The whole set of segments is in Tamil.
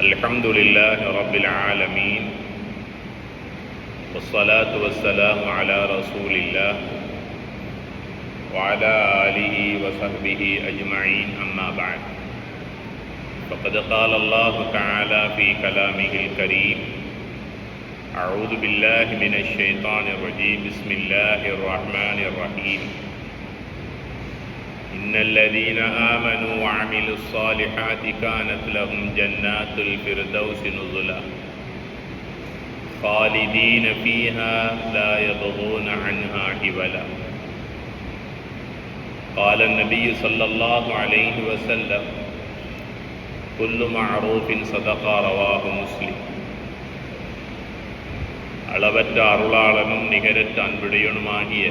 الحمد لله رب العالمين والصلاة والسلام على رسول الله وعلى آله وصحبه أجمعين أما بعد. فقد قال الله تعالى في كلامه الكريم أعوذ بالله من الشيطان الرجيم بسم الله الرحمن الرحيم. إن الذين آمنوا وعملوا الصالحات كانت لهم جنات الفردوس نزلا خالدين فيها لا يبغون عنها حولا قال النبي صلى الله عليه وسلم كل معروف صدقة رواه مسلم அளவற்ற அருளாளனும் நிகரற்ற அன்புடையனுமாகிய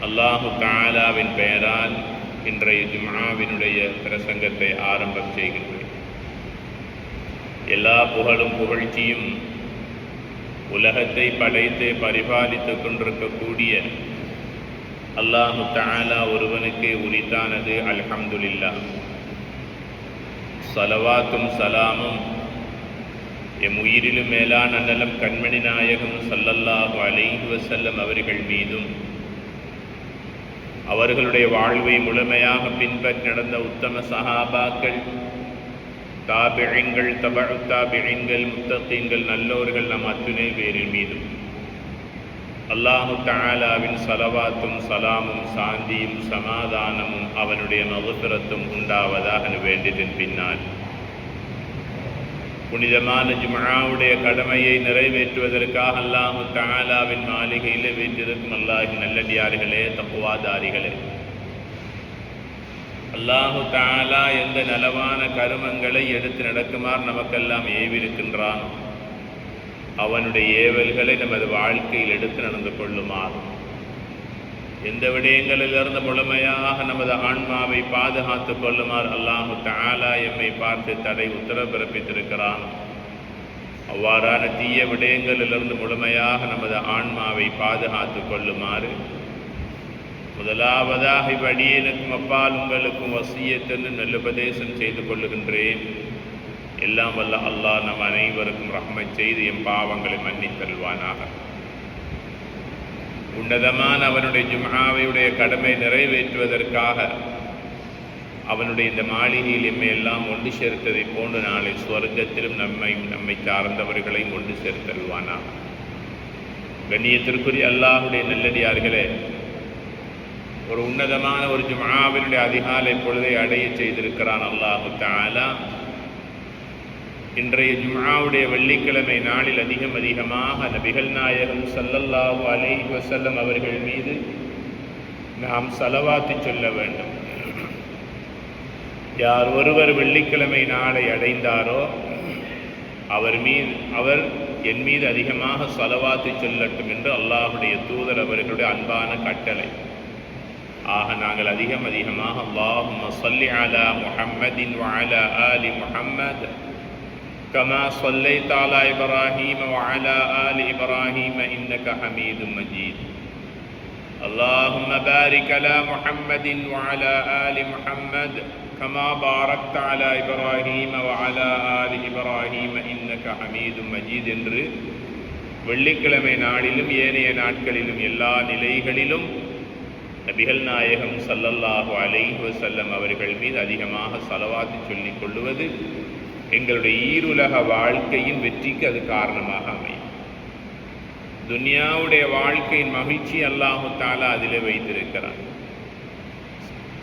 அல்லாஹு தாலாவின் பெயரால் இன்றைய ஜுமாவினுடைய பிரசங்கத்தை ஆரம்பம் செய்கின்றேன். எல்லா புகழும் புகழ்ச்சியும் உலகத்தை படைத்து பரிபாலித்துக் கொண்டிருக்கக்கூடிய அல்லாஹு தாலா ஒருவனுக்கு உரித்தானது அல்ஹம்துலில்லா சலவாத்தும் சலாமும் எம் உயிரிலும் மேலான நலம் கண்மணி நாயகம் சல்லல்லாஹு அலைஹி வசல்லம் அவர்கள் மீதும் அவர்களுடைய வாழ்வை முழுமையாக பின்பற்றி நடந்த உத்தம சஹாபாக்கள் தாபிழங்கள் தபழு தாபிழங்கள் முத்தத்தீங்கள் நல்லோர்கள் நம் அத்துணை பேரின் மீதும். அல்லாஹு தாலாவின் சலவாத்தும் சலாமும் சாந்தியும் சமாதானமும் அவனுடைய மகுத்திரத்தும் உண்டாவதாக வேண்டியதன் பின்னால் புனிதமான ஜுமாவுடைய கடமையை நிறைவேற்றுவதற்காக அல்லாஹு தாலாவின் மாளிகையில் வீட்டிருக்கும் அல்லாஹின் நல்லடியார்களே தப்புவாதாரிகளே. அல்லாஹு தாலா எந்த நலவான கருமங்களை எடுத்து நடக்குமாறு நமக்கெல்லாம் ஏவிருக்கின்றான் அவனுடைய ஏவல்களை நமது வாழ்க்கையில் எடுத்து நடந்து கொள்ளுமாறு. எந்த விடயங்களிலிருந்து முழுமையாக நமது ஆன்மாவை பாதுகாத்துக் கொள்ளுமாறு அல்லாஹு தாலா எம்மை பார்த்து தடை உத்தரவு பிறப்பித்திருக்கிறான். அவ்வாறான தீய விடயங்களிலிருந்து முழுமையாக நமது ஆன்மாவை பாதுகாத்துக் கொள்ளுமாறு முதலாவதாக இவ்வடியனுக்கும் அப்பால் உங்களுக்கும் வசியத்தென்று நல்லுபதேசம் செய்து கொள்ளுகின்றேன். எல்லாம் வல்ல அல்லாஹ் நம் அனைவருக்கும் ரஹ்மை செய்து எம் பாவங்களை மன்னித்தல்வானாக உன்னதமான அவனுடைய ஜும்ஹாவையுடைய கடமை நிறைவேற்றுவதற்காக அவனுடைய இந்த மாளிகையில் எம்மை எல்லாம் ஒன்று சேர்த்ததை போன்று நாளை சுவர்க்கத்திலும் நம்மை நம்மை சார்ந்தவர்களையும் ஒன்று சேர்த்தல்வானா கண்ணியத்திற்குரிய அல்லாஹுடைய நல்லடியார்களே ஒரு உன்னதமான ஒரு ஜும்ஹாவினுடைய அதிகாலை பொழுதை அடைய செய்திருக்கிறான் அல்லாஹு தாலா இன்றைய ஜுமாவுடைய வெள்ளிக்கிழமை நாளில் அதிகம் அதிகமாக நபிகள் நாயகம் சல்லல்லாஹு அலை வசல்லம் அவர்கள் மீது நாம் செலவாத்து சொல்ல வேண்டும். யார் ஒருவர் வெள்ளிக்கிழமை நாளை அடைந்தாரோ அவர் மீது அவர் என் மீது அதிகமாக செலவாத்து சொல்லட்டும் என்று அல்லாஹுடைய தூதர் அவர்களுடைய அன்பான கட்டளை. ஆக நாங்கள் அதிகம் அதிகமாக அல்லாஹும் சொல்லி அலா முஹம்மதின் வாலா ஆலி முஹம்மத் كما صليت على إبراهيم وعلى آل إبراهيم إنك حميد مجيد اللهم بارك على محمد وعلى آل محمد كما باركت على إبراهيم وعلى آل إبراهيم إنك حميد مجيد என்று வெள்ளிக்கிழமை நாளிலும் ஏனைய நாட்களிலும் எல்லா நிலைகளிலும் நபிகள் நாயகம் சல்லல்லாஹு அலைஹி வசல்லம் அவர்கள் மீது அதிகமாக செலவாத்து சொல்லிக் கொள்ளுவது எங்களுடைய ஈருலக வாழ்க்கையின் வெற்றிக்கு அது காரணமாக அமையும். துனியாவுடைய வாழ்க்கையின் மகிழ்ச்சி அல்லாஹு தாலா அதிலே வைத்திருக்கிறான்.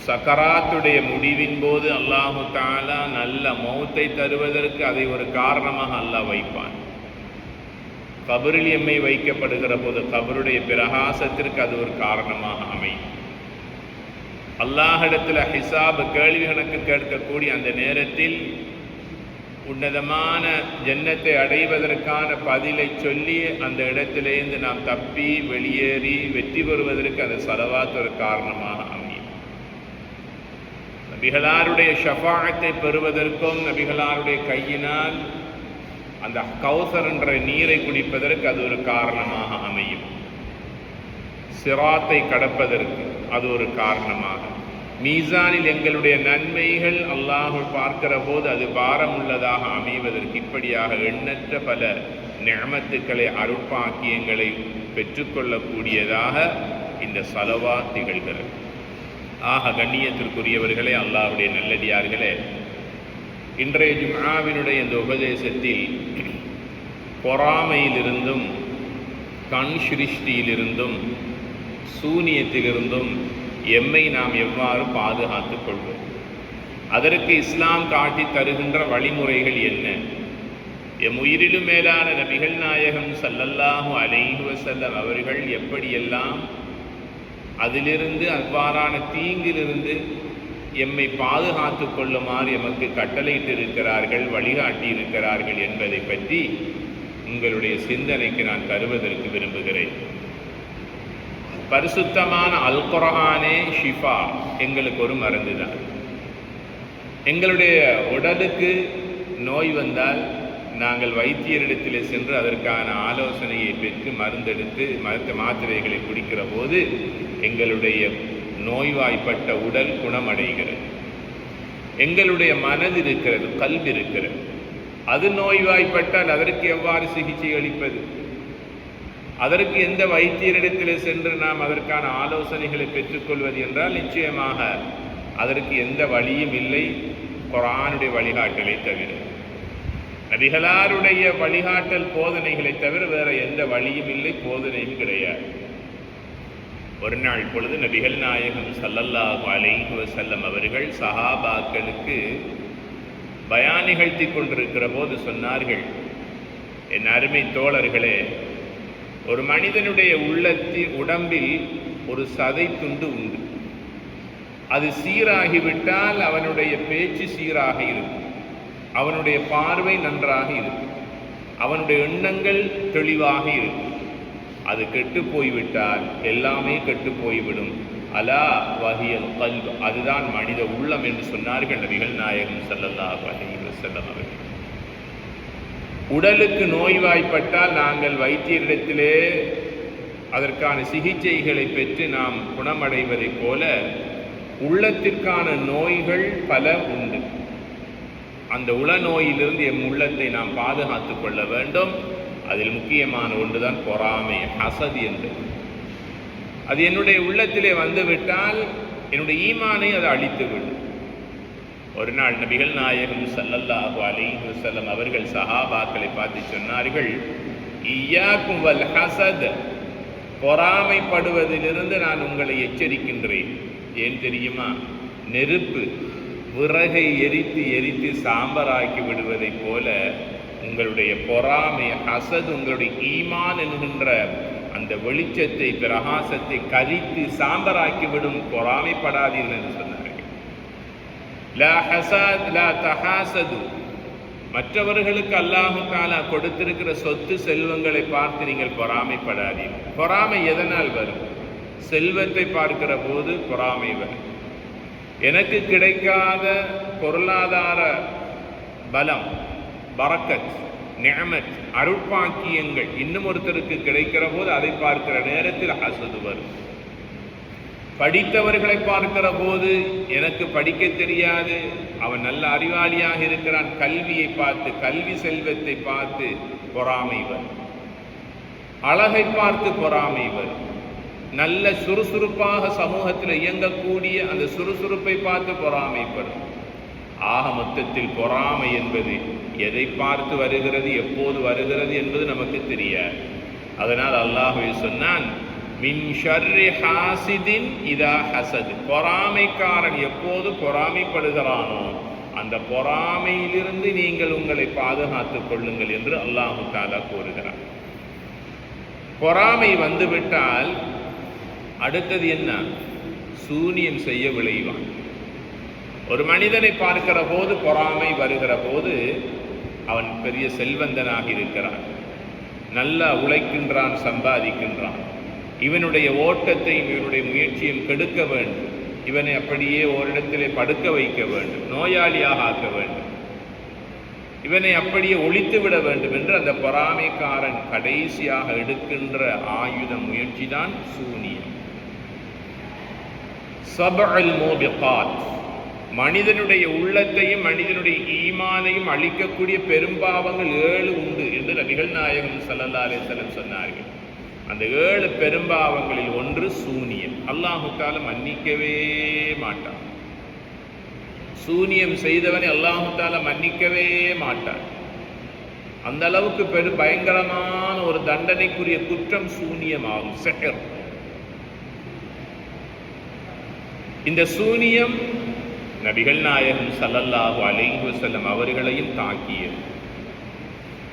சக்கராத்துடைய முடிவின் போது அல்லாஹு தாலா நல்ல மௌத்தை தருவதற்கு அதை ஒரு காரணமாக அல்லாஹ் வைப்பான். கபரில் எம்மை வைக்கப்படுகிற போது கபருடைய பிரகாசத்திற்கு அது ஒரு காரணமாக அமையும். அல்லாஹிடத்தில் ஹிசாப் கேள்வி கணக்கு கேட்கக்கூடிய அந்த நேரத்தில் உன்னதமான ஜன்னத்தை அடைவதற்கான பதிலை சொல்லி அந்த இடத்திலேருந்து நாம் தப்பி வெளியேறி வெற்றி பெறுவதற்கு அந்த செலவாத்த ஒரு காரணமாக அமையும். நபிகளாருடைய ஷஃபாகத்தை பெறுவதற்கும் நபிகளாருடைய கையினால் அந்த கௌசர் என்ற நீரை குடிப்பதற்கு அது ஒரு காரணமாக அமையும். சிராத்தை கடப்பதற்கு அது ஒரு காரணமாக மீசானில் எங்களுடைய நன்மைகள் அல்லாஹ் பார்க்கிற போது அது பாரமுள்ளதாக அமைவதற்கு இப்படியாக எண்ணற்ற பல நியமத்துக்களை அருட்பாக்கியங்களை பெற்றுக்கொள்ளக்கூடியதாக இந்த சலவா திகழ்கிறது. ஆக கண்ணியத்திற்குரியவர்களே அல்லாஹ்வுடைய நல்லடியார்களே இன்றைய ஜுமாவினுடைய இந்த உபதேசத்தில் பொறாமையிலிருந்தும் கண் சிருஷ்டியிலிருந்தும் சூனியத்திலிருந்தும் எம்மை நாம் எவ்வாறு பாதுகாத்து கொள்வோம்? அதற்கு இஸ்லாம் காட்டி தருகின்ற வழிமுறைகள் என்ன? எம் உயிரிலும் மேலான நபிகள் நாயகம் சல்லல்லாஹு அலைஹு வசல்லம் அவர்கள் எப்படியெல்லாம் அதிலிருந்து அவ்வாறான தீங்கிலிருந்து எம்மை பாதுகாத்து கொள்ளுமாறு எமக்கு கட்டளையிட்டு இருக்கிறார்கள் என்பதை பற்றி உங்களுடைய சிந்தனைக்கு நான் தருவதற்கு விரும்புகிறேன். பரிசுத்தமான அல் குரானே ஷிஃபா. எங்களுக்கு ஒரு மருந்து தான். எங்களுடைய உடலுக்கு நோய் வந்தால் நாங்கள் வைத்தியரிடத்தில் சென்று அதற்கான ஆலோசனையை பெற்று மருந்தெடுத்து மருத்துவ மாத்திரைகளை குடிக்கிற போது எங்களுடைய நோய்வாய்ப்பட்ட உடல் குணமடைகிறது. எங்களுடைய மனது இருக்கிறது கல்வி இருக்கிறது. அது நோய்வாய்ப்பட்டால் அதற்கு எவ்வாறு சிகிச்சை அளிப்பது? அதற்கு எந்த வைத்தியரிடத்தில் சென்று நாம் அதற்கான ஆலோசனைகளை பெற்றுக்கொள்வது என்றால் நிச்சயமாக அதற்கு எந்த வழியும் இல்லை. குரானுடைய வழிகாட்டலை தவிர. நபிகளாருடைய வழிகாட்டல் போதனைகளை தவிர வேற எந்த வழியும் இல்லை போதனையும் கிடையாது. ஒரு நாள் பொழுது நபிகள் நாயகம் சல்லல்லாஹு அலைஹி வசல்லம் அவர்கள் சஹாபாக்களுக்கு பயான் நிகழ்த்தி கொண்டிருக்கிற போது சொன்னார்கள் என் அருமை தோழர்களே ஒரு மனிதனுடைய உள்ளத்தில் உடம்பில் ஒரு சதை துண்டு உண்டு. அது சீராகிவிட்டால் அவனுடைய பேச்சு சீராக இருக்கும். அவனுடைய பார்வை நன்றாக இருக்கும். அவனுடைய எண்ணங்கள் தெளிவாக இருக்கும். அது கெட்டு போய்விட்டால் எல்லாமே கெட்டு போய்விடும். அலா வகியல் கல்வ் அதுதான் மனித உள்ளம் என்று சொன்னார்கள் நபிகள் நாயகம் செல்லல்லா வகையில் செல்லம் அவர்கள். உடலுக்கு நோய்வாய்ப்பட்டால் நாங்கள் வைத்தியரிடத்திலே அதற்கான சிகிச்சைகளை பெற்று நாம் குணமடைவதைப் போல உள்ளத்திற்கான நோய்கள் பல உண்டு. அந்த உள நோயிலிருந்து எம் உள்ளத்தை நாம் பாதுகாத்துக் கொள்ள வேண்டும். அதில் முக்கியமான ஒன்றுதான் பொறாமை அசதி என்று. அது என்னுடைய உள்ளத்திலே வந்துவிட்டால் என்னுடைய ஈமானை அது அழித்துவிடும். ஒரு நாள் நபிகள் நாயகம் சல்லல்லாஹு அலைஹி வசல்லம் அவர்கள் சஹாபாக்களை பார்த்து சொன்னார்கள் இய்யாக்கும் வல் ஹசத் பொறாமைப்படுவதிலிருந்து நான் உங்களை எச்சரிக்கின்றேன். ஏன் தெரியுமா? நெருப்பு விறகை எரித்து எரித்து சாம்பராக்கி விடுவதைப் போல உங்களுடைய பொறாமை ஹசத் உங்களுடைய ஈமான் என்கின்ற அந்த வெளிச்சத்தை பிரகாசத்தை கரித்து சாம்பராக்கி விடும் பொறாமைப்படாதீர்கள் என்று சொன்னார்கள். லா ஹசாத் லா தஹாசது மற்றவர்களுக்கு அல்லாஹு தாலா கொடுத்திருக்கிற சொத்து செல்வங்களை பார்த்து நீங்கள் பொறாமைப்படாதீர்கள் பொறாமை எதனால் வரும் செல்வத்தை பார்க்கிற போது பொறாமை வரும் எனக்கு கிடைக்காத பொருளாதார பலம் பரக்கத் நியமத் அருட்பாக்கியங்கள் இன்னும் ஒருத்தருக்கு கிடைக்கிற போது அதை பார்க்கிற நேரத்தில் அசது வரும் படித்தவர்களை பார்க்கிற போது எனக்கு படிக்க தெரியாது. அவன் நல்ல அறிவாளியாக இருக்கிறான். கல்வியை பார்த்து கல்வி செல்வத்தை பார்த்து பொறாமை வரும். அழகை பார்த்து பொறாமை வரும். நல்ல சுறுசுறுப்பாக சமூகத்தில் இயங்கக்கூடிய அந்த சுறுசுறுப்பை பார்த்து பொறாமைப்படும் ஆக மொத்தத்தில் பொறாமை என்பது எதை பார்த்து வருகிறது எப்போது வருகிறது என்பது நமக்கு தெரியாது. அதனால் அல்லாஹுவே சொன்னான் மின் ஷர்ரி ஹாசிதின் இதா ஹசது. பொறாமைக்காரன் எப்போது பொறாமைப்படுகிறானோ அந்த பொறாமையிலிருந்து நீங்கள் உங்களை பாதுகாத்துக் கொள்ளுங்கள் என்று அல்லாஹு தாலா கூறுகிறார் பொறாமை வந்துவிட்டால் அடுத்தது என்ன? சூனியம் செய்ய விளைவான். ஒரு மனிதனை பார்க்கிற போது பொறாமை வருகிற போது அவன் பெரிய செல்வந்தனாக இருக்கிறான். நல்லா உழைக்கின்றான் சம்பாதிக்கின்றான். இவனுடைய ஓட்டத்தையும் இவனுடைய முயற்சியும் கெடுக்க வேண்டும். இவனை அப்படியே ஓரிடத்திலே படுக்க வைக்க வேண்டும். நோயாளியாக ஆக்க வேண்டும். இவனை அப்படியே ஒழித்து விட வேண்டும் என்று அந்த பொறாமைக்காரன் கடைசியாக எடுக்கின்ற ஆயுத முயற்சி தான் சூனியம். சபஅல் மனிதனுடைய உள்ளத்தையும் மனிதனுடைய ஈமானையும் அழிக்கக்கூடிய பெரும்பாவங்கள் ஏழு உண்டு என்று நபிகள் நாயகம் ஸல்லல்லாஹு அலைஹி சொன்னார்கள். அந்த ஏழு பெரும்பாவங்களில் ஒன்று சூனியம். அல்லாஹுத்தால மன்னிக்கவே மாட்டான். சூனியம் செய்தவனை அல்லாஹுத்தால மன்னிக்கவே மாட்டான். அந்த அளவுக்கு பெரும் பயங்கரமான ஒரு தண்டனைக்குரிய குற்றம் சூனியமாகும் செகர் இந்த சூனியம் நபிகள் நாயகம் சல்லல்லாஹு அலைஹி வஸல்லம் அவர்களையும் தாக்கியது.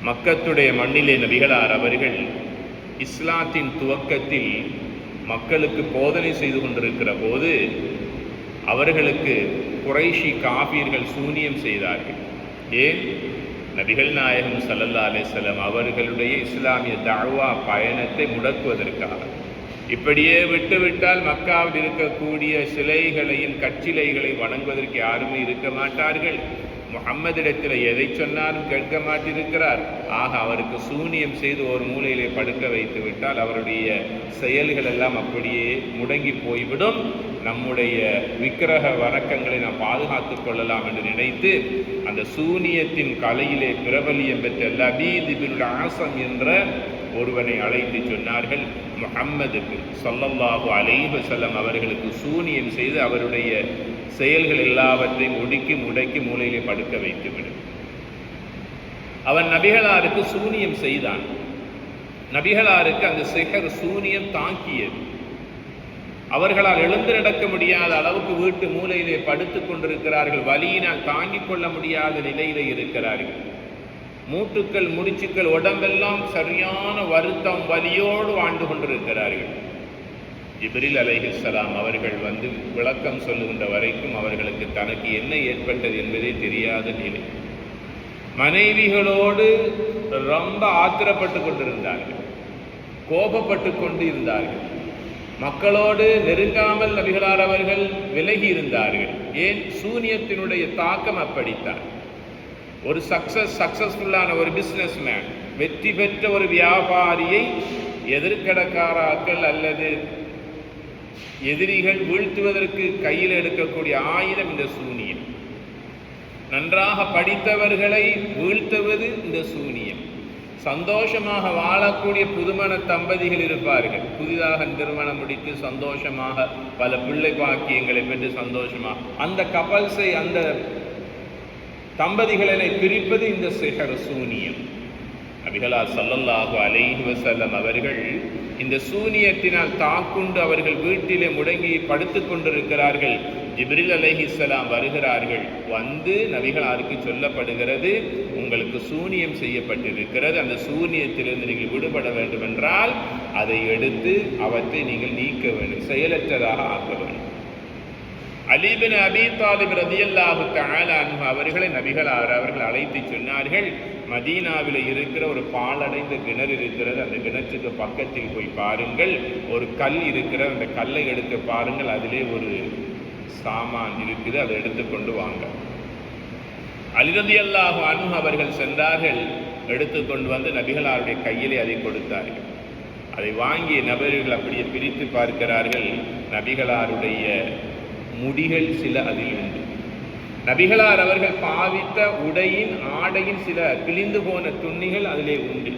மக்கத்துடைய மண்ணிலே நபிகளார் அவர்கள் இஸ்லாத்தின் துவக்கத்தில் மக்களுக்கு போதனை செய்து கொண்டிருக்கிற போது அவர்களுக்கு குறைஷி காபீர்கள் சூனியம் செய்தார்கள். ஏன்? நபிகள் நாயகம் சல்லல்லா அலைஹி அவர்களுடைய இஸ்லாமிய தாழ்வா பயணத்தை முடக்குவதற்காக இப்படியே விட்டுவிட்டால் மக்காவில் இருக்கக்கூடிய சிலைகளையும் கச்சிலைகளை வணங்குவதற்கு யாருமே இருக்க மாட்டார்கள். முகம்மதிடத்தில் எதை சொன்னாலும் கேட்க மாட்டிருக்கிறார். ஆக அவருக்கு சூனியம் செய்து ஒரு மூலையிலே படுக்க வைத்து விட்டால் அவருடைய செயல்கள் எல்லாம் அப்படியே முடங்கி போய்விடும். நம்முடைய விக்கிரக வணக்கங்களை நாம் பாதுகாத்துக் கொள்ளலாம் என்று நினைத்து அந்த சூனியத்தின் கலையிலே பிரபலியம் பெற்ற லபீதிபின் ஆசம் என்ற ஒருவனை அழைத்து சொன்னார்கள். முகம்மதுக்கு சொல்லம்பாபு அலைவசல்லம் அவர்களுக்கு சூனியம் செய்து அவருடைய செயல்கள் எல்லாவற்றையும் ஒடுக்கி முடக்கி மூலையிலே படுக்க வைத்துவிடும் அவன் நபிகளாருக்கு சூனியம் செய்தான். நபிகளாருக்கு அந்த சிகர் சூனியம் தாக்கியது அவர்களால் எழுந்து நடக்க முடியாத அளவுக்கு வீட்டு மூலையிலே படுத்துக் கொண்டிருக்கிறார்கள். வலியினால் தாங்கிக் கொள்ள முடியாத நிலையிலே இருக்கிறார்கள். மூட்டுக்கள் முடிச்சுக்கள் உடம்பெல்லாம் சரியான வருத்தம் வலியோடு வாழ்ந்து கொண்டிருக்கிறார்கள். ஜிப்ரில் அலைஹிஸ்லாம் அவர்கள் வந்து விளக்கம் சொல்லுகின்ற வரைக்கும் அவர்களுக்கு தனக்கு என்ன ஏற்பட்டது என்பதே தெரியாத நிலை. மனைவிகளோடு ரொம்ப ஆத்திரப்பட்டு கொண்டிருந்தார்கள். கோபப்பட்டு கொண்டு இருந்தார்கள் மக்களோடு நெருங்காமல் நபிகளார் அவர்கள் விலகி இருந்தார்கள். ஏன்? சூனியத்தினுடைய தாக்கம் அப்படித்தான். ஒரு சக்சஸ் சக்சஸ்ஃபுல்லான ஒரு பிஸ்னஸ் மேன் வெற்றி பெற்ற ஒரு வியாபாரியை எதிர்கடக்காராக்கள் அல்லது எதிரிகள் வீழ்த்துவதற்கு கையில் எடுக்கக்கூடிய ஆயுதம் இந்த சூனியம். நன்றாக படித்தவர்களை வீழ்த்துவது இந்த சூனியம். சந்தோஷமாக வாழக்கூடிய புதுமண தம்பதிகள் இருப்பார்கள். புதிதாக திருமணம் முடித்து சந்தோஷமாக பல பிள்ளை பாக்கியங்களை பெற்று சந்தோஷமாக அந்த கப்பல்ஸை அந்த தம்பதிகளை பிரிப்பது இந்த சிகர் சூனியம். அபிகலா சல்லல்லாஹு அலைஹி வசல்லம் அவர்கள் இந்த சூனியத்தினால் தாக்குண்டு அவர்கள் வீட்டிலே முடங்கி படுத்துக் கொண்டிருக்கிறார்கள். ஜிப்ரில் அலைஹிஸ்ஸலாம் வருகிறார்கள். வந்து நபிகளாருக்கு சொல்லப்படுகிறது உங்களுக்கு சூனியம் செய்யப்பட்டிருக்கிறது. அந்த சூனியத்திலிருந்து நீங்கள் விடுபட வேண்டும் என்றால் அதை எடுத்து அவற்றை நீங்கள் நீக்க வேண்டும். செயலற்றதாக ஆக்க வேண்டும். அலிபின் அபி தாலிப் ரதியல்லாஹு தாலானு அவர்களை நபிகளார் அவர்கள் அழைத்து சொன்னார்கள் மதீனாவில் இருக்கிற ஒரு பாலடைந்த கிணறு இருக்கிறது. அந்த கிணற்றுக்கு பக்கத்தில் போய் பாருங்கள். ஒரு கல் இருக்கிற அந்த கல்லை எடுத்து பாருங்கள். அதிலே ஒரு சாமான் இருக்குது. அதை எடுத்துக்கொண்டு வாங்க. அலிரதி அல்லாஹு அவர்கள் சென்றார்கள். எடுத்துக்கொண்டு வந்து நபிகளாருடைய கையிலே அதை கொடுத்தார்கள். அதை வாங்கிய நபர்கள் அப்படியே பிரித்து பார்க்கிறார்கள். நபிகளாருடைய முடிகள் சில அதில் உண்டு. நபிகளார் அவர்கள் பாவித்த உடையின் ஆடையின் சில கிழிந்து போன துணிகள் அதிலே உண்டு.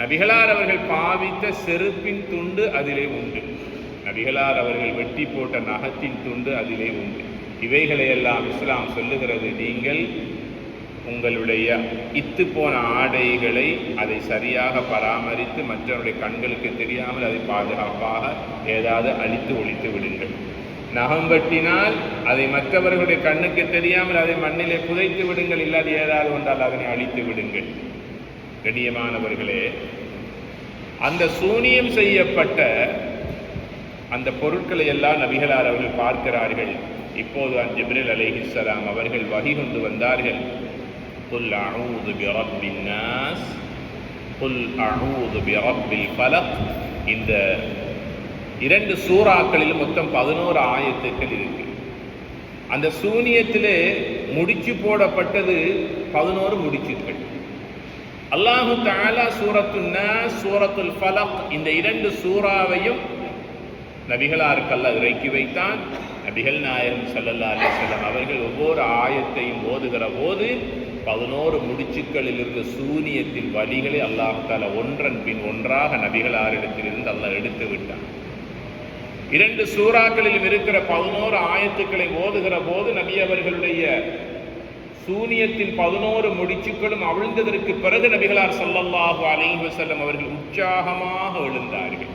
நபிகளார் அவர்கள் பாவித்த செருப்பின் துண்டு அதிலே உண்டு. நபிகளார் அவர்கள் வெட்டி போட்ட நகத்தின் துண்டு அதிலே உண்டு. இவைகளையெல்லாம் இஸ்லாம் சொல்லுகிறது நீங்கள் உங்களுடைய இத்து போன ஆடைகளை அதை சரியாக பராமரித்து மற்றவருடைய கண்களுக்கு தெரியாமல் அதை பாதுகாப்பாக ஏதாவது அழித்து ஒழித்து விடுங்கள். நகம் வெட்டினால் அதை மற்றவர்களுடைய கண்ணுக்கு தெரியாமல் அதை மண்ணிலே புதைத்து விடுங்கள் இல்லாது ஏதாவது ஒன்றால் அதனை அழித்து விடுங்கள். கண்ணியமானவர்களே அந்த சூனியம் செய்யப்பட்ட அந்த பொருட்களை எல்லாம் நபிகளார் அவர்கள் பார்க்கிறார்கள். இப்போது அந்த ஜிப்ரில் அலைஹிஸ்ஸலாம் அவர்கள் வகி கொண்டு வந்தார்கள். قل أعوذ برب الناس قل أعوذ برب الفلق இந்த இரண்டு சூறாக்களில் மொத்தம் பதினோரு ஆயத்துக்கள் இருக்கு. அந்த சூனியத்திலே முடிச்சு போடப்பட்டது பதினோரு முடிச்சுக்கள். அல்லாஹு தாலா சூரத்து சூரத்துல் ஃபலக் இந்த இரண்டு சூறாவையும் நபிகளாருக்கல்ல இறக்கி வைத்தான். நபிகள் நாயகம் சல்லல்லா அலைஹி அவர்கள் ஒவ்வொரு ஆயத்தையும் ஓதுகிற போது பதினோரு முடிச்சுக்களில் இருந்த சூனியத்தின் வழிகளை அல்லாஹ் தாலா ஒன்றன் பின் ஒன்றாக நபிகளாரிடத்திலிருந்து அல்லாஹ் எடுத்து விட்டான். இரண்டு சூறாக்களிலும் இருக்கிற பதினோரு ஆயத்துக்களை ஓதுகிற போது நபி அவர்களுடைய சூனியத்தின் பதினோரு முடிச்சுக்களும் அவிழ்ந்ததற்கு பிறகு நபிகளார் சொல்லல்லாஹு அலைஹி வசல்லம் அவர்கள் உற்சாகமாக எழுந்தார்கள்.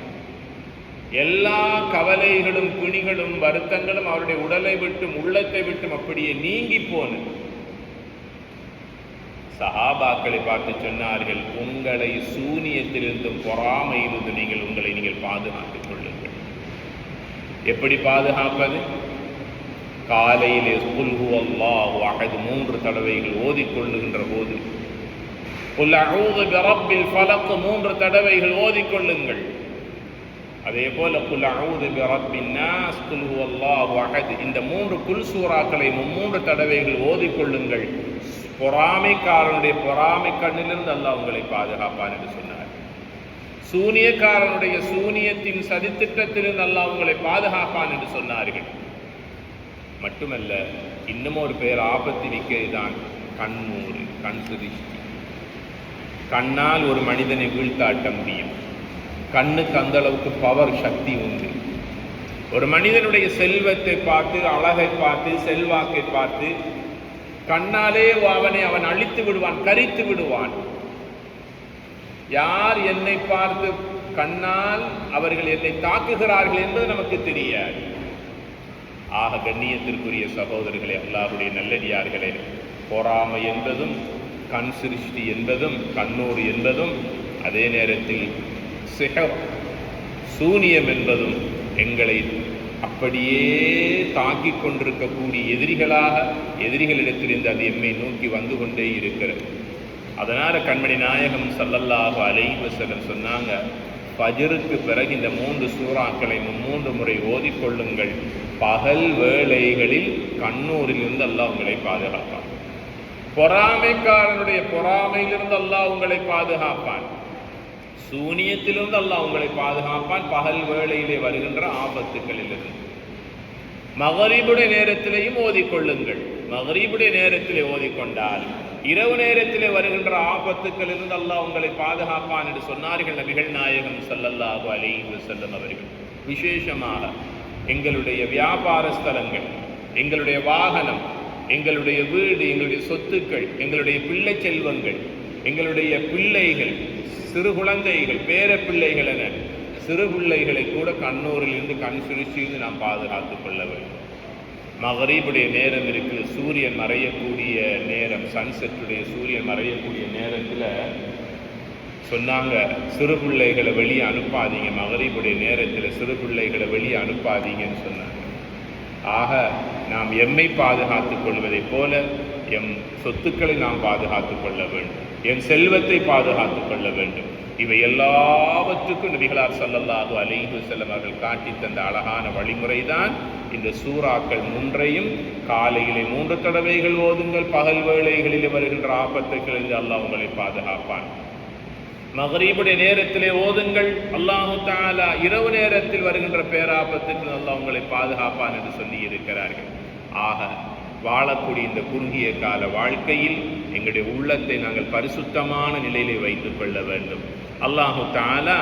எல்லா கவலைகளும் பிணிகளும் வருத்தங்களும் அவருடைய உடலை விட்டும் உள்ளத்தை விட்டும் அப்படியே நீங்கி போன சஹாபாக்களை பார்த்து சொன்னார்கள் உங்களை சூனியத்திலிருந்தும் பொறாமையிலிருந்து நீங்கள் உங்களை நீங்கள் பாதுகாத்துக் கொள்ளுங்கள். எப்படி பாதுகாப்பது? காலையிலே குல்ஹு அல்லாஹு மூன்று தடவைகள் ஓதிக்கொள்ளுகின்ற போது குல் பிரப்பில் ஃபலக் மூன்று தடவைகள் ஓதிக்கொள்ளுங்கள் அதே போல குல் அஊது பிரப்பின் நாஸ் குல் அல்லாஹு இந்த மூன்று குல் சூறாக்களை மூன்று தடவைகள் ஓதிக்கொள்ளுங்கள் பொறாமைக்காரனுடைய பொறாமை கண்ணிலிருந்து அல்லாஹ் உங்களை பாதுகாப்பான் என்று சொன்னார். சூனியக்காரனுடைய சூனியத்தின் சதித்திட்டத்திலிருந்து அல்லாஹ் உங்களை பாதுகாப்பான் என்று சொன்னார்கள். மட்டுமல்ல இன்னமும் ஒரு பெயர் ஆபத்து நிற்கிறதுதான் கண்மூறு கண் சிருஷ்டி. கண்ணால் ஒரு மனிதனை வீழ்த்தாட்ட முடியும் கண்ணுக்கு அந்த அளவுக்கு பவர் சக்தி உண்டு. ஒரு மனிதனுடைய செல்வத்தை பார்த்து அழகை பார்த்து செல்வாக்கை பார்த்து கண்ணாலே அவனை அவன் அழித்து விடுவான் கரித்து விடுவான். யார் என்னை பார்த்து கண்ணால் அவர்கள் என்னை தாக்குகிறார்கள் என்பது நமக்கு தெரியாது. ஆக கண்ணியத்திற்குரிய சகோதரர்களே அல்லாஹுடைய நல்லடியார்களே பொறாமை என்பதும் கண் சிருஷ்டி என்பதும் கண்ணூர் என்பதும் அதே நேரத்தில் சிக சூனியம் என்பதும் எங்களை அப்படியே தாக்கிக் கொண்டிருக்கக்கூடிய எதிரிகளாக எதிரிகளிடத்திலிருந்து அது எம்மை நோக்கி வந்து கொண்டே இருக்கிறது. அதனால் கண்மணி நாயகம் சல்லல்லாஹு அலைஹி சொன்னாங்க பஜருக்கு பிறகு இந்த மூன்று சூறாக்களை மூன்று முறை ஓதிக்கொள்ளுங்கள் பகல் வேளைகளில் கண்ணூரிலிருந்து அல்லாஹ் உங்களை பாதுகாப்பான். பொறாமைக்காரனுடைய பொறாமையிலிருந்து அல்லாஹ் உங்களை பாதுகாப்பான். சூனியத்திலிருந்து அல்லாஹ் உங்களை பாதுகாப்பான். பகல் வேளையிலே வருகின்ற ஆபத்துக்களிலிருந்து. மகரீபுடைய நேரத்திலேயும் ஓதிக்கொள்ளுங்கள் மகரீபுடைய நேரத்திலே ஓதிக்கொண்டால் இரவு நேரத்திலே வருகின்ற ஆபத்துக்கள் இருந்து அல்லாஹ் உங்களை பாதுகாப்பான் என்று சொன்னார்கள் நபிகள் நாயகம் ஸல்லல்லாஹு அலி செல்லும் அவர்கள். விசேஷமாக எங்களுடைய வியாபார ஸ்தலங்கள் எங்களுடைய வாகனம் எங்களுடைய வீடு எங்களுடைய சொத்துக்கள் எங்களுடைய பிள்ளை செல்வங்கள் எங்களுடைய பிள்ளைகள் சிறு குழந்தைகள் பேர பிள்ளைகள் என சிறு பிள்ளைகளை கூட கண்ணூரிலிருந்து கண் சிரிச்சிருந்து நாம் பாதுகாத்துக் கொள்ள வேண்டும். மகரீபுடைய நேரம் இருக்குது சூரியன் மறையக்கூடிய நேரம். சன்செட்டுடைய சூரியன் மறையக்கூடிய நேரத்தில் சொன்னாங்க சிறு பிள்ளைகளை வெளியே அனுப்பாதீங்க. மகரீபுடைய நேரத்தில் சிறு பிள்ளைகளை வெளியே அனுப்பாதீங்கன்னு சொன்னாங்க. ஆக நாம் எம்மை பாதுகாத்து கொள்வதைப் போல எம் சொத்துக்களை நாம் பாதுகாத்து கொள்ள வேண்டும். என் செல்வத்தை பாதுகாத்து கொள்ள வேண்டும். இவை எல்லாவற்றுக்கும் நபிகளார் ஸல்லல்லாஹு அலைந்து வஸல்லம் அவர்கள் காட்டி தந்த அழகான வழிமுறைதான். இந்த சூறாக்கள் மூன்றையும் காலையிலே மூன்று தடவைகள் ஓதுங்கள் பகல் வேளைகளிலே வருகின்ற ஆபத்துகளில் அல்லாஹ் உங்களை பாதுகாப்பான். மகரீபுடைய நேரத்திலே ஓதுங்கள் அல்லாஹு தாலா இரவு நேரத்தில் வருகின்ற பேராபத்துக்கு அல்லாஹ் உங்களை பாதுகாப்பான் என்று சொல்லி இருக்கிறார்கள். ஆக வாழக்கூடிய இந்த குறுகிய கால வாழ்க்கையில் எங்களுடைய உள்ளத்தை நாங்கள் பரிசுத்தமான நிலையிலே வைத்துக் கொள்ள வேண்டும். அல்லாஹு தாலா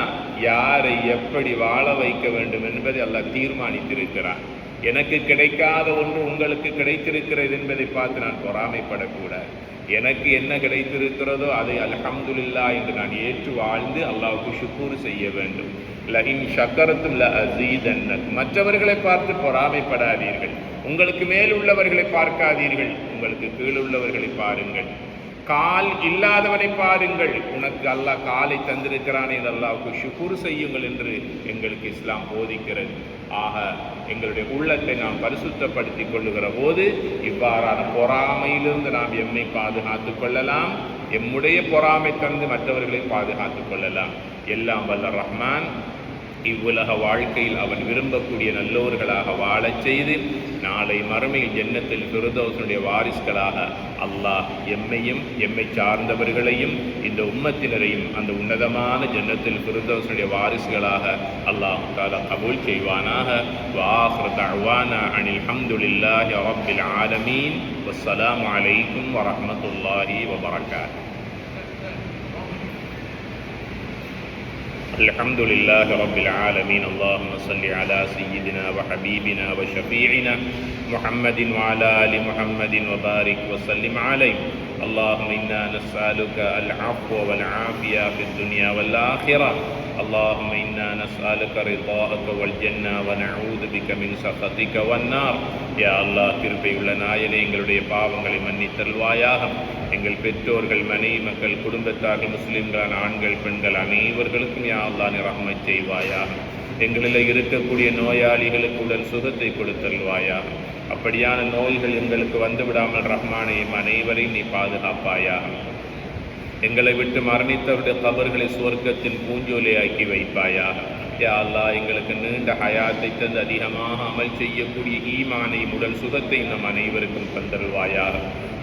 யாரை எப்படி வாழ வைக்க வேண்டும் என்பதை அல்லாஹ் தீர்மானித்திருக்கிறார் எனக்கு கிடைக்காத ஒன்று உங்களுக்கு கிடைத்திருக்கிறது என்பதை பார்த்து நான் பொறாமைப்படக்கூடாது எனக்கு என்ன கிடைத்திருக்கிறதோ அதை அலஹம்துல்லா என்று நான் ஏற்று வாழ்ந்து அல்லாவுக்கு ஷுக்கூர் செய்ய வேண்டும். லஹிம் ஷக்கரத்தும் ல அசீதன்னக் மற்றவர்களை பார்த்து பொறாமைப்படாதீர்கள். உங்களுக்கு மேல் உள்ளவர்களை பார்க்காதீர்கள். உங்களுக்கு கீழ் உள்ளவர்களை பாருங்கள். கால் இல்லாதவனை பாருங்கள். உனக்கு அல்லாஹ் காலை தந்திருக்கிறான் என்று அல்லாவுக்கு ஷுக்கூர் செய்யுங்கள் என்று எங்களுக்கு இஸ்லாம் போதிக்கிறது. ஆக எங்களுடைய உள்ளத்தை நாம் பரிசுத்தப்படுத்தி கொள்ளுகிற போது இவ்வாறான பொறாமையிலிருந்து நாம் எம்மை பாதுகாத்து கொள்ளலாம். எம்முடைய பொறாமை தந்து மற்றவர்களை பாதுகாத்து கொள்ளலாம். எல்லாம் வல்ல ரஹ்மான். இவ்வுலக வாழ்க்கையில் அவன் விரும்பக்கூடிய நல்லோர்களாக வாழச் செய்து நாளை மறுமையில் ஜன்னத்தில் ஃபிருதௌசனுடைய வாரிசுகளாக அல்லாஹ் எம்மையும் எம்மை சார்ந்தவர்களையும் இந்த உம்மத்தினரையும் அந்த உன்னதமான ஜன்னத்தில் ஃபிருதௌசனுடைய வாரிசுகளாக அல்லாஹ் தாலா கபூல் செய்வானாக. வாஹ்ர தஅவானா அனில் ஹம்துலில்லாஹி ரப்பில் ஆலமீன். வஸ்ஸலாம் அலைக்கும் வரமத்துல்லாஹி வபரகாத்துஹு الحمد لله رب العالمين اللهم صل على سيدنا وحبيبنا وشفيعنا محمد وعلى آل محمد وبارك وسلم عليه اللهم أنا نسالك العفو والعافيه في الدنيا والاخره اللهم انا نسالك رضاك والجنه ونعوذ بك من سخطك والنار يا الله கிருபையுள்ள நாயனே எங்களுடைய பாவங்களை மன்னித்தல்வாயாக எங்கள் பெற்றோர்கள் மனைவி மக்கள் குடும்பத்தார்கள் முஸ்லிம்களான ஆண்கள் பெண்கள் அனைவர்களுக்கும் யா அல்லா நீ ரஹ்மத் செய்வாயாக எங்களில் இருக்கக்கூடிய நோயாளிகளுக்கு உடல் சுகத்தை கொடுத்தல்வாயாக அப்படியான நோய்கள் எங்களுக்கு வந்துவிடாமல் ரஹ்மானையும் அனைவரையும் நீ பாதுகாப்பாயாக எங்களை விட்டு மரணித்தவருடைய கபர்களை சுவர்க்கத்தின் பூஞ்சோலையாக்கி வைப்பாயாக. யா அல்லாஹ் எங்களுக்கு நீண்ட ஹயாத்தை தந்து அதிகமாக அமல் செய்யக்கூடிய ஈமானை உடல் சுகத்தை நம் அனைவருக்கும் தந்தருவாயாக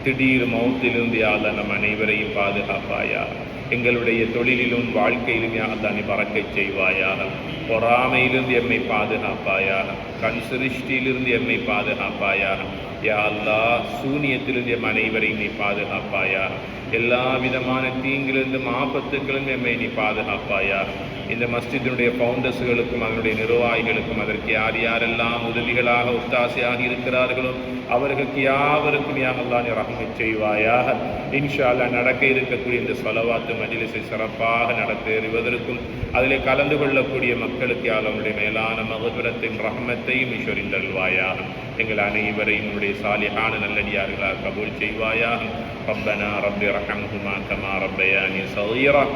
திடீர் மௌத்திலிருந்து யா நம் அனைவரையும் பாதுகாப்பாயாக. எங்களுடைய தொழிலிலும் வாழ்க்கையிலும் யா அல்லாஹ் பறக்கச் செய்வாயாக. பொறாமையிலிருந்து எம்மை பாதுகாப்பாயாக. கண் சிருஷ்டியிலிருந்து எம்மை பாதுகாப்பாயாக. யா அல்லாஹ் சூனியத்திலிருந்து எம் அனைவரையும் நீ பாதுகாப்பாயாக. எல்லா விதமான தீங்கிலிருந்தும் ஆபத்துக்களும் எம்மை நீ பாதுகாப்பாயா இந்த மஸ்ஜிதினுடைய பவுண்டர்ஸுகளுக்கும் அதனுடைய நிர்வாகிகளுக்கும் அதற்கு யார் யாரெல்லாம் உதவிகளாக ஒத்தாசையாக இருக்கிறார்களோ அவர்களுக்கு யாவருக்கும் யாரெல்லாம் நீ ரஹ்மத் செய்வாயாக. இன்ஷா அல்லாஹ் நடக்க இருக்கக்கூடிய இந்த சொலவாத்து மஜிலிசை சிறப்பாக நடத்தேறுவதற்கும் அதில் கலந்து கொள்ளக்கூடிய மக்களுக்கு அவருடைய அவனுடைய மேலான ரகமத்தையும் ஈஸ்வரின் தருவாயாக. எங்கள் அனைவரையும் உன்னுடைய சாலிஹான நல்லடியார்களாக கபூல் செய்வாயாக. ربنا رب ارحمهما كما ربياني صغيرا.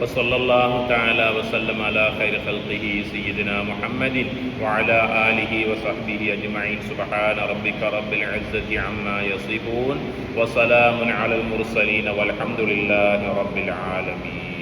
وصلى الله تعالى وسلم على خير خلقه سيدنا محمد وعلى آله وصحبه أجمعين. سبحان ربك رب العزة عما يصفون وسلام على المرسلين والحمد لله رب العالمين.